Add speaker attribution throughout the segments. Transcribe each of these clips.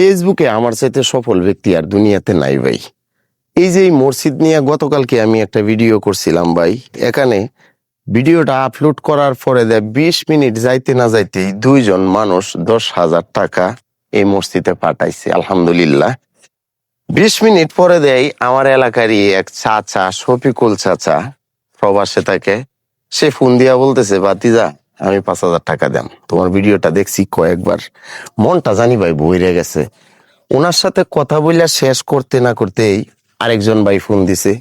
Speaker 1: ফেসবুকে আমার চাইতে সফল ব্যক্তি আর দুনিয়াতে নাই ভাই এই যে এই মসজিদ নিয়ে গতকালকে আমি একটা ভিডিও করছিলাম ভাই এখানে ভিডিওটা আপলোড করার পরে দেয় বিশ মিনিট যাইতে না যাইতেই দুইজন মানুষ দশ হাজার টাকা এই মসজিদে পাঠাইছে আলহামদুলিল্লাহ বিশ মিনিট পরে দেয় আমার এলাকারই এক চাচা শফিকুল চাচা প্রবাসে থাকে সে ফোন দিয়া বলতেছে বাতিজা আমি পাঁচ হাজার টাকা দেন তোমার ভিডিওটা দেখছি কয়েকবার মনটা জানি ভাই বইরে গেছে ওনার সাথে কথা বলে শেষ করতে না করতেই আরেকজন ভাই ফোন দিছে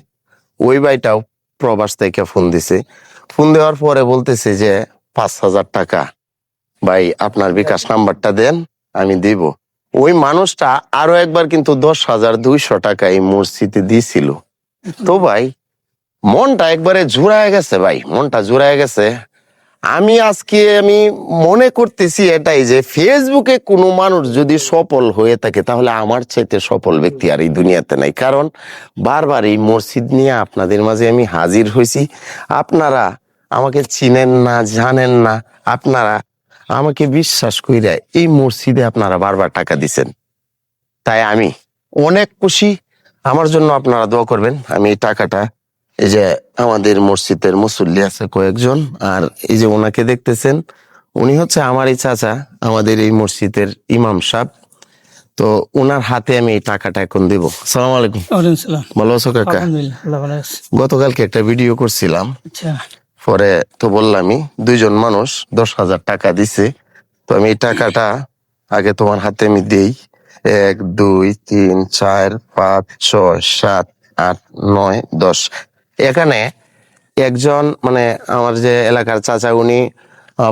Speaker 1: ওই ভাইটাও প্রবাস থেকে ফোন দিছে ফোন দেওয়ার পরে বলতেছে যে পাঁচ হাজার টাকা ভাই আপনার বিকাশ নাম্বারটা দেন আমি দিব ওই মানুষটা আরো একবার কিন্তু দশ হাজার দুইশো টাকা এই মসজিদে দিয়েছিল তো ভাই মনটা একবারে জুড়ায় গেছে ভাই মনটা জুড়ায় গেছে আমি আজকে আমি মনে করতেছি এটাই যে ফেসবুকে কোনো মানুষ যদি সফল হয়ে থাকে তাহলে আমার চাইতে সফল ব্যক্তি আর এই দুনিয়াতে নাই কারণ বারবার এই মসজিদ নিয়ে আপনাদের মাঝে আমি হাজির হয়েছি আপনারা আমাকে চিনেন না জানেন না আপনারা আমাকে বিশ্বাস করে এই মসজিদে আপনারা বারবার টাকা দিচ্ছেন তাই আমি অনেক খুশি আমার জন্য আপনারা দোয়া করবেন আমি এই টাকাটা এই যে আমাদের মসজিদের মুসল্লি আছে কয়েকজন আর এই যে ওনাকে দেখতেছেন উনি হচ্ছে আমারই চাচা আমাদের এই মসজিদের ইমাম সাহ তো ওনার হাতে আমি এই টাকাটা এখন দিব সালাম আলাইকুম ভালো আছো কাকা গতকালকে একটা ভিডিও করছিলাম আচ্ছা। পরে তো বললামই দুইজন মানুষ দশ হাজার টাকা দিছে তো আমি এই টাকাটা আগে তোমার হাতে আমি দিই এক দুই তিন চার পাঁচ ছয় সাত আট নয় দশ এখানে একজন মানে আমার যে এলাকার চাচা উনি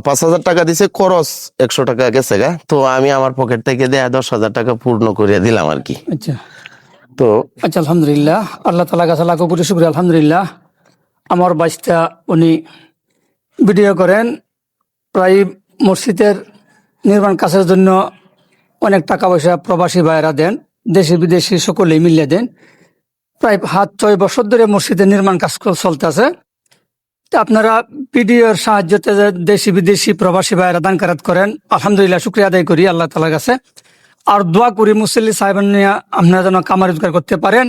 Speaker 1: পাঁচ হাজার টাকা দিছে খরচ একশো টাকা গেছে গা তো আমি আমার পকেট থেকে দেয়া দশ হাজার টাকা পূর্ণ করিয়া দিলাম আর কি
Speaker 2: আচ্ছা তো আচ্ছা আলহামদুলিল্লাহ আল্লাহ তালা গাছ লাখো কোটি শুক্রিয়া আলহামদুলিল্লাহ আমার বাইশটা উনি ভিডিও করেন প্রায় মসজিদের নির্মাণ কাজের জন্য অনেক টাকা পয়সা প্রবাসী ভাইয়েরা দেন দেশি বিদেশি সকলেই মিলিয়ে দেন প্রায় হাত ছয় বছর ধরে মসজিদে নির্মাণ কাজ চলতেছে আপনারা পিডিওর সাহায্যতে দেশি বিদেশি প্রবাসী ভাইয়ের আদান কারাত করেন আলহামদুলিল্লাহ শুক্রিয়া আদায় করি আল্লাহ তালার কাছে আর দোয়া করি মুসল্লি সাহেব নিয়ে আপনারা যেন কামার রোজগার করতে পারেন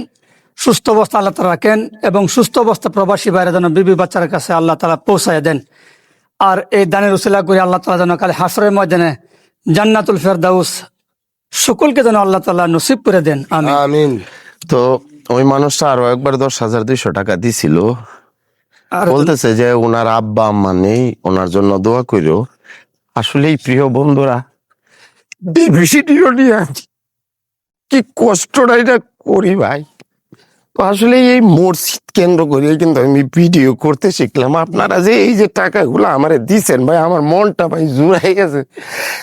Speaker 2: সুস্থ অবস্থা আল্লাহ তালা রাখেন এবং সুস্থ অবস্থা প্রবাসী ভাইয়ের যেন বিবি বাচ্চার কাছে আল্লাহ তালা পৌঁছায় দেন আর এই দানের উচিলা করে আল্লাহ তালা যেন কালে হাসরের ময়দানে জান্নাতুল ফেরদাউস সকলকে যেন আল্লাহ তালা নসিব করে দেন
Speaker 1: আমি তো ওই মানুষটা আরো একবার দশ হাজার দুইশো টাকা দিছিল বলতেছে যে ওনার আব্বা আম্মা নেই ওনার জন্য দোয়া করিও আসলেই প্রিয় বন্ধুরা বেবিসিটিও কি কষ্টটা এটা করি ভাই আসলে এই মসজিদ কেন্দ্র করে কিন্তু আমি ভিডিও করতে শিখলাম আপনারা যে এই যে টাকাগুলো আমার দিচ্ছেন ভাই আমার মনটা ভাই জুড়াই গেছে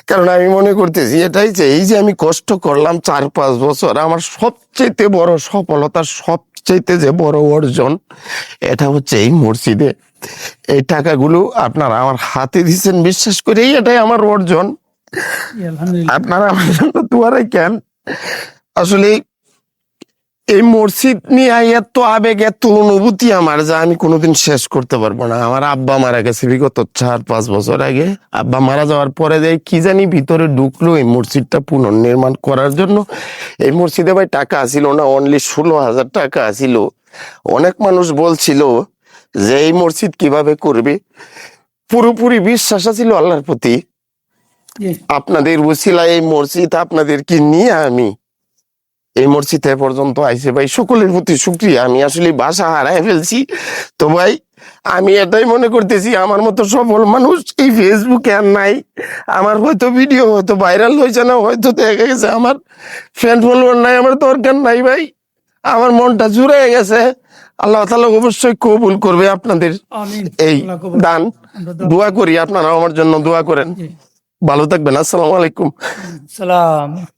Speaker 1: কারণ আমি মনে করতেছি এটাই যে এই যে আমি কষ্ট করলাম চার পাঁচ বছর আমার সবচেয়ে বড় সফলতা সবচেয়ে যে বড় অর্জন এটা হচ্ছে এই মসজিদে এই টাকাগুলো আপনারা আমার হাতে দিচ্ছেন বিশ্বাস করে এটাই আমার অর্জন আপনারা আমার জন্য দুয়ারাই কেন আসলে এই মসজিদ নিয়ে এত আবেগ এত অনুভূতি আমার যা আমি কোনোদিন শেষ করতে পারবো না আমার আব্বা মারা গেছে বিগত চার পাঁচ বছর আগে আব্বা মারা যাওয়ার পরে যে কি জানি ভিতরে ঢুকলো এই মসজিদটা পুনর্নির্মাণ করার জন্য এই মসজিদে ভাই টাকা আসিল না অনলি ষোলো হাজার টাকা আসিল অনেক মানুষ বলছিল যে এই মসজিদ কিভাবে করবে পুরোপুরি বিশ্বাস আছিল আল্লাহর প্রতি আপনাদের উসিলা এই মসজিদ আপনাদেরকে নিয়ে আমি এই মসজিদে পর্যন্ত আইসে ভাই সকলের প্রতি সুক্রিয়া আমি আসলে বাসা হারায় ফেলছি তো ভাই আমি এটাই মনে করতেছি আমার মতো সফল মানুষ এই ফেসবুকে আর নাই আমার হয়তো ভিডিও হয়তো ভাইরাল হয়েছে না হয়তো দেখা গেছে আমার ফ্রেন্ড ফলোয়ার নাই আমার দরকার নাই ভাই আমার মনটা জুড়ে গেছে আল্লাহ তালা অবশ্যই কবুল করবে আপনাদের এই দান দোয়া করি আপনারা আমার জন্য দোয়া করেন ভালো থাকবেন আসসালামু আলাইকুম
Speaker 2: সালাম